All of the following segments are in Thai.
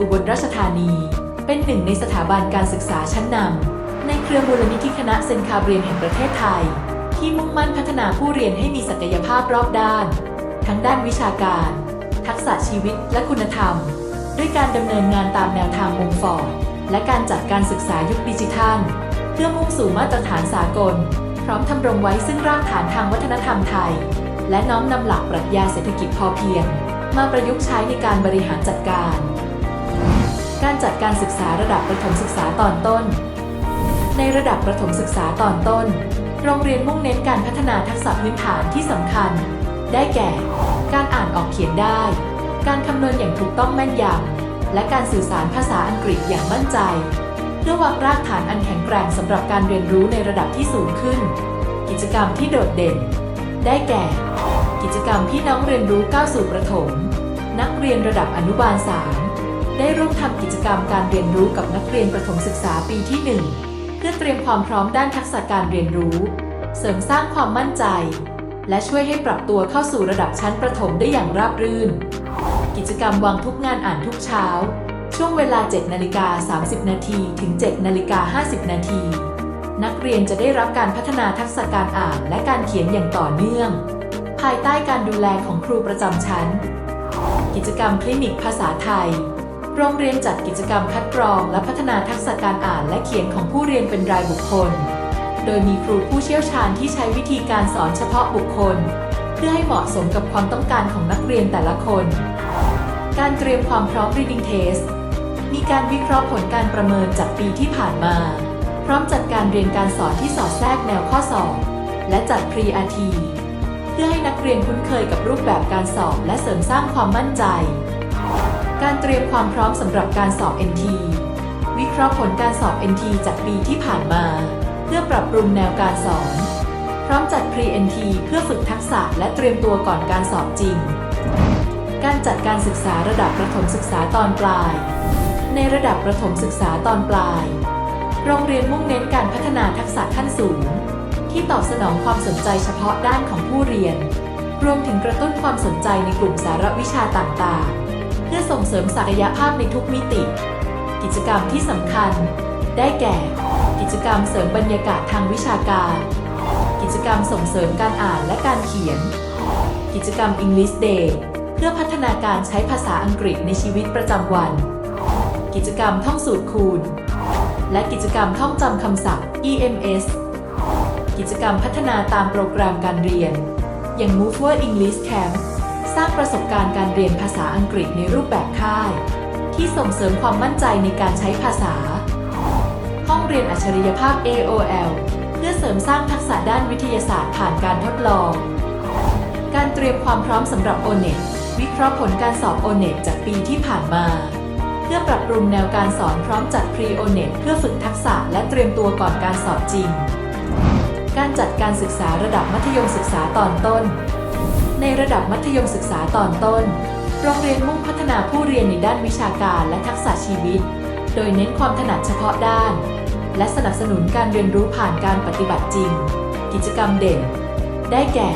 อุบลราชธานี เป็นหนึ่งในสถาบันการศึกษาชั้นนำในเครือมูลนิธิคณะเซนคาเบรียนแห่งประเทศไทย ที่มุ่งมั่นพัฒนาผู้เรียนให้มีศักยภาพรอบด้าน ทั้งด้านวิชาการ ทักษะชีวิตและคุณธรรม ด้วยการดำเนินงานตามแนวทางมงฟอร์ดและการจัดการศึกษายุคดิจิทัล เพื่อมุ่งสู่มาตรฐานสากล พร้อมทำรงไว้ซึ่งรากฐานทางวัฒนธรรมไทย และน้อมนำหลักปรัชญาเศรษฐกิจพอเพียง มาประยุกต์ใช้ในการบริหารจัดการ การจัดการศึกษาระดับประถมศึกษาตอนต้น ในระดับประถมศึกษาตอนต้น โรงเรียนมุ่งเน้นการพัฒนาทักษะพื้นฐานที่สำคัญ ได้แก่ การอ่านออกเขียนได้ การคำนวณอย่างถูกต้องแม่นยำและการสื่อสารภาษาอังกฤษอย่างมั่นใจ เพื่อวางรากฐานอันแข็งแกร่งสำหรับการเรียนรู้ในระดับที่สูงขึ้น กิจกรรมที่โดดเด่น ได้แก่ กิจกรรมพี่น้องเรียนรู้ก้าวสู่ประถม นักเรียนระดับอนุบาล3 ได้ร่วมทำกิจกรรมการเรียนรู้กับนักเรียนประถมศึกษาปีที่ 1 เพื่อเตรียมความพร้อมด้านทักษะการเรียนรู้ เสริมสร้างความมั่นใจ และช่วยให้ปรับตัวเข้าสู่ระดับชั้นประถมได้อย่างราบรื่น กิจกรรมวางทุกงานอ่านทุกเช้า ช่วงเวลา 7 นาฬิกา 30 นาทีถึง 7 นาฬิกา 50 นาที นักเรียนจะได้รับการพัฒนาทักษะการอ่านและการเขียนอย่างต่อเนื่อง ภายใต้การดูแลของครูประจำชั้น กิจกรรมคลินิกภาษาไทย โรงเรียนจัดกิจกรรมคัดกรอง และพัฒนาทักษะการอ่านและเขียนของผู้เรียนเป็นรายบุคคล โดยมีครูผู้เชี่ยวชาญที่ใช้วิธีการสอนเฉพาะบุคคล เพื่อให้เหมาะสมกับความต้องการของนักเรียนแต่ละคน การเตรียมความพร้อม reading test มีการวิเคราะห์ผลการประเมินจากปีที่ผ่านมา พร้อมจัดการเรียนการสอนที่สอดแทรกแนวข้อสอบและจัด pre-RT เพื่อให้นักเรียนคุ้นเคยกับรูปแบบการสอบและเสริมสร้างความมั่นใจ การเตรียมความพร้อมสำหรับการสอบ NT วิเคราะห์ผลการสอบ NT จากปีที่ผ่านมา เพื่อปรับปรุงแนวการสอน พร้อมจัด Pre-NT เพื่อฝึกทักษะและเตรียมตัวก่อนการสอบจริง การจัดการศึกษาระดับประถมศึกษาตอนปลาย ในระดับประถมศึกษาตอนปลาย โรงเรียนมุ่งเน้นการพัฒนาทักษะขั้นสูง ที่ตอบสนองความสนใจเฉพาะด้านของผู้เรียน รวมถึงกระตุ้นความสนใจในกลุ่มสาระวิชาต่างๆ พื่อส่งเสริมศักยภาพในทุกมิติ กิจกรรมที่สำคัญ ได้แก่ กิจกรรมเสริมบรรยากาศทางวิชาการ กิจกรรมส่งเสริมการอ่านและการเขียน กิจกรรม English Day เพื่อพัฒนาการใช้ภาษาอังกฤษในชีวิตประจำวัน กิจกรรมท่องสูตรคูณ และกิจกรรมท่องจำคำศัพท์ EMS กิจกรรมพัฒนาตามโปรแกรมการเรียน อย่าง Mover English Camp สร้างประสบการณ์การเรียนภาษาอังกฤษในรูปแบบค่าย ที่ส่งเสริมความมั่นใจในการใช้ภาษา ห้องเรียนอัจฉริยภาพ AOL เพื่อเสริมสร้างทักษะด้านวิทยาศาสตร์ผ่านการทดลอง การเตรียมความพร้อมสำหรับ ONET วิเคราะห์ผลการสอบ ONET จากปีที่ผ่านมา เพื่อปรับปรุงแนวการสอนพร้อมจัด Pre-ONET เพื่อฝึกทักษะและเตรียมตัวก่อนการสอบจริง การจัดการศึกษาระดับมัธยมศึกษาตอนต้น ในระดับมัธยมศึกษาตอนต้น โรงเรียนมุ่งพัฒนาผู้เรียนในด้านวิชาการและทักษะชีวิต โดยเน้นความถนัดเฉพาะด้าน และสนับสนุนการเรียนรู้ผ่านการปฏิบัติจริง กิจกรรมเด่น ได้แก่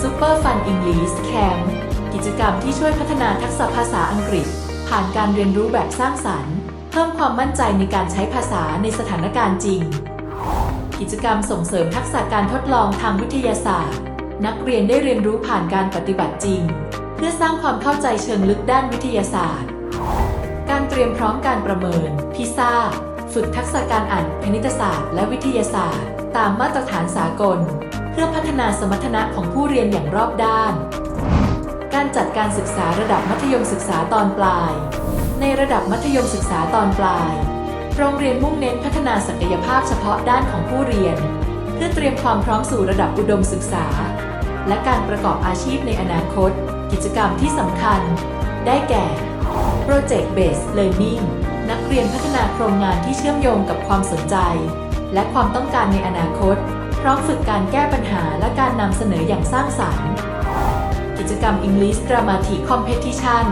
Super Fun English Camp กิจกรรมที่ช่วยพัฒนาทักษะภาษาอังกฤษ ผ่านการเรียนรู้แบบสร้างสรรค์ เพิ่มความมั่นใจในการใช้ภาษาในสถานการณ์จริง กิจกรรมส่งเสริมทักษะการทดลองทางวิทยาศาสตร์ นักเรียนได้เรียนรู้ผ่านการปฏิบัติจริง เพื่อสร้างความเข้าใจเชิงลึกด้านวิทยาศาสตร์ การเตรียมพร้อมการประเมิน พิซ่า ฝึกทักษะการอ่านคณิตศาสตร์ และวิทยาศาสตร์ ตามมาตรฐานสากล เพื่อพัฒนาสมรรถนะของผู้เรียนอย่างรอบด้าน การจัดการศึกษาระดับมัธยมศึกษาตอนปลาย ในระดับมัธยมศึกษาตอนปลาย โรงเรียนมุ่งเน้นพัฒนาศักยภาพเฉพาะด้านของผู้เรียน เพื่อเตรียมความพร้อมสู่ระดับอุดมศึกษา และการประกอบอาชีพในอนาคต กิจกรรมที่สำคัญ ได้แก่ Project Based Learning นักเรียนพัฒนาโครงงานที่เชื่อมโยงกับความสนใจ และความต้องการในอนาคต พร้อมฝึกการแก้ปัญหาและการนำเสนออย่างสร้างสรรค์ กิจกรรม English Dramatic Competition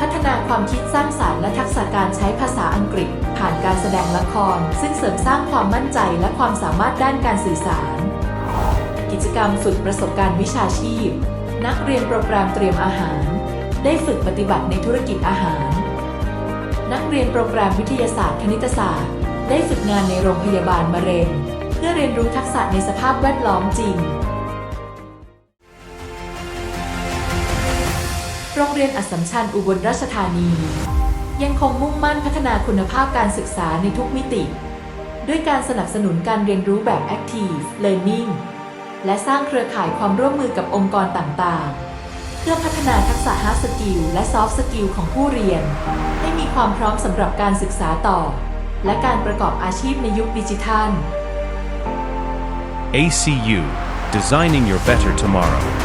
พัฒนาความคิดสร้างสารรค์และทักษะการใช้ภาษาอังกฤษ ผ่านการแสดงละคร ซึ่งเสริมสร้างความมั่นใจและความสามารถด้านการสื่อสาร กิจกรรมฝึกประสบการณ์วิชาชีพ นักเรียนโปรแกรมเตรียมอาหาร ได้ฝึกปฏิบัติในธุรกิจอาหาร นักเรียนโปรแกรมวิทยาศาสตร์คณิตศาสตร์ ได้ฝึกงานในโรงพยาบาลมะเร็ง เพื่อเรียนรู้ทักษะในสภาพแวดล้อมจริง โรงเรียนอัสสัมชัญอุบลราชธานี ยังคงมุ่งมั่นพัฒนาคุณภาพการศึกษาในทุกมิติด้วยการสนับสนุนการเรียนรู้แบบ Active Learning และสร้างเครือข่ายความร่วมมือกับองค์กรต่างๆ เพื่อพัฒนาทักษะ Hard Skill และ Soft Skill ของผู้เรียน ให้มีความพร้อมสำหรับการศึกษาต่อ และการประกอบอาชีพในยุคดิจิทัล ACU, designing your better tomorrow.